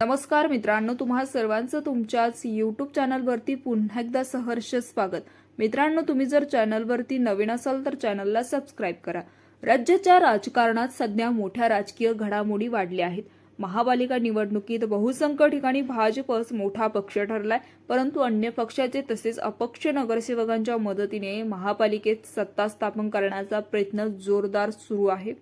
नमस्कार मित्रांनो तुम्हा सर्वांचं तुमच्याच यूट्यूब चॅनलवरती पुन्हा एकदा सहर्ष स्वागत. मित्रांनो तुम्ही जर चॅनलवरती नवीन असाल तर चॅनलला सबस्क्राईब करा. राज्याच्या राजकारणात सध्या मोठ्या राजकीय घडामोडी वाढल्या आहेत. महापालिका निवडणुकीत बहुसंख्य ठिकाणी भाजपच मोठा पक्ष ठरलाय परंतु अन्य पक्षाचे तसेच अपक्ष नगरसेवकांच्या मदतीने महापालिकेत सत्ता स्थापन करण्याचा प्रयत्न जोरदार सुरू आहे.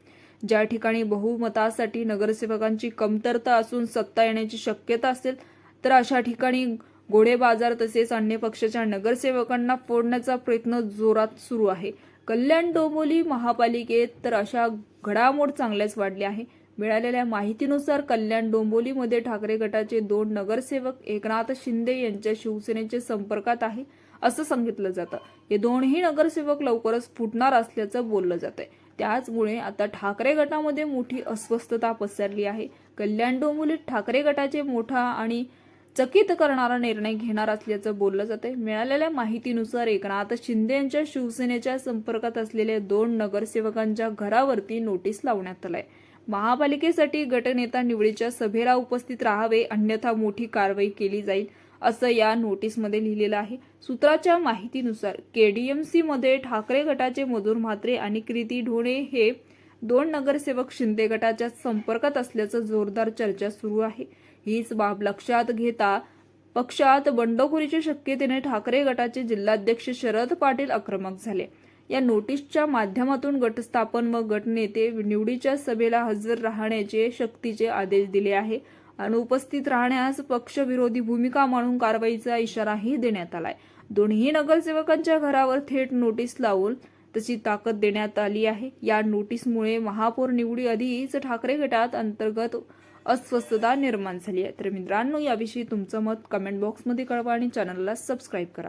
ज्या ठिकाणी बहुमतासाठी नगरसेवकांची कमतरता असून सत्ता येण्याची शक्यता असेल तर अशा ठिकाणी घोडे बाजार तसेच अन्य पक्षाच्या नगरसेवकांना फोडण्याचा प्रयत्न जोरात सुरू आहे. कल्याण डोंबोली महापालिकेत तर अशा घडामोड चांगल्याच वाढल्या आहे. मिळालेल्या माहितीनुसार कल्याण डोंबोलीमध्ये ठाकरे गटाचे दोन नगरसेवक एकनाथ शिंदे यांच्या शिवसेनेचे संपर्कात आहे असं सांगितलं जातं. हे दोन्ही नगरसेवक लवकरच फुटणार असल्याचं बोललं जात आहे त्याचमुळे आता ठाकरे गटामध्ये मोठी अस्वस्थता पसरली आहे. कल्याण डोंबिवलीत ठाकरे गटाचे मोठा आणि चकित करणारा निर्णय घेणार असल्याचं बोललं जातंय. मिळालेल्या माहितीनुसार एकनाथ शिंदे यांच्या शिवसेनेच्या संपर्कात असलेल्या दोन नगरसेवकांच्या घरावरती नोटीस लावण्यात आलाय. महापालिकेसाठी गटनेता निवडीच्या सभेला उपस्थित राहावे अन्यथा मोठी कारवाई केली जाईल. असं या नोटीसमध्ये लिहिलेलं आहे. सूत्राच्या माहितीनुसार केडीएमसी मध्ये ठाकरे गटाचे मधुर म्हात्रे आणि कृती ढोणे हे दोन नगरसेवक शिंदे गटाच्या संपर्कात असल्याचं जोरदार चर्चा सुरू आहे. हीच बाब लक्षात घेता पक्षात बंडखोरीच्या शक्यतेने ठाकरे गटाचे जिल्हाध्यक्ष शरद पाटील आक्रमक झाले. या नोटीसच्या माध्यमातून गटस्थापन व गटनेते निवडीच्या सभेला हजर राहण्याचे शक्तीचे आदेश दिले आहे. आणि उपस्थित राहण्यास पक्षविरोधी भूमिका मानून कारवाईचा इशाराही देण्यात आलाय. दोन्ही नगरसेवकांच्या घरावर थेट नोटीस लावून तशी ताकद देण्यात आली आहे. या नोटीसमुळे महापौर निवडी आधीच ठाकरे गटात अंतर्गत अस्वस्थता निर्माण झाली आहे. तर मित्रांनो याविषयी तुमचं मत कमेंट बॉक्समध्ये कळवा आणि चॅनलला सबस्क्राईब करा.